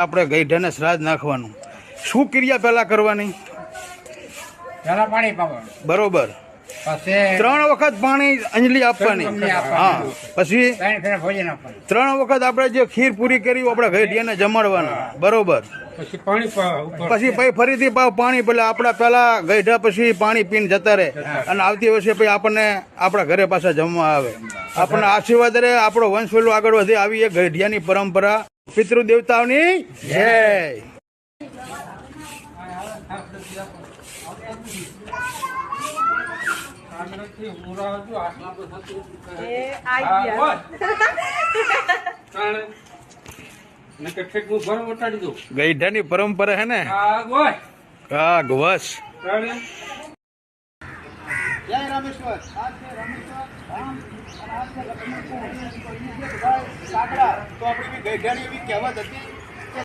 આપણે ગઈઢાને શ્રાદ્ધ નાખવાનું. શું ક્રિયા પહેલા કરવાની? પહેલા પાણી પાવાનું. બરોબર. ત્રણ વખત પાણી અંજલિ આપવાની. હા. પછી? ત્રણ વખત આપણે જે ખીર પૂરી કરી આપણે ગઈઢિયાને જમાડવાનું. બરોબર. પછી પછી ફરીથી પાવ પાણી પેલા આપણા પેલા ગઈઢા પછી પાણી પીને જતા રહે. અને આવતી વર્ષે પછી આપણને આપણા ઘરે પાછા જમવા આવે. આપણને આશીર્વાદ રહે આપણો વંશ પેલું આગળ વધે. આવી એક ગઈઢિયાની પરંપરા પિતૃ દેવતાઓની જય ગઈઢાની પરંપરા હે ને? હા ગવસ. જય રામેશ્વર. આ તો આપણી બી ગઈઢાની એવી કહેવત હતી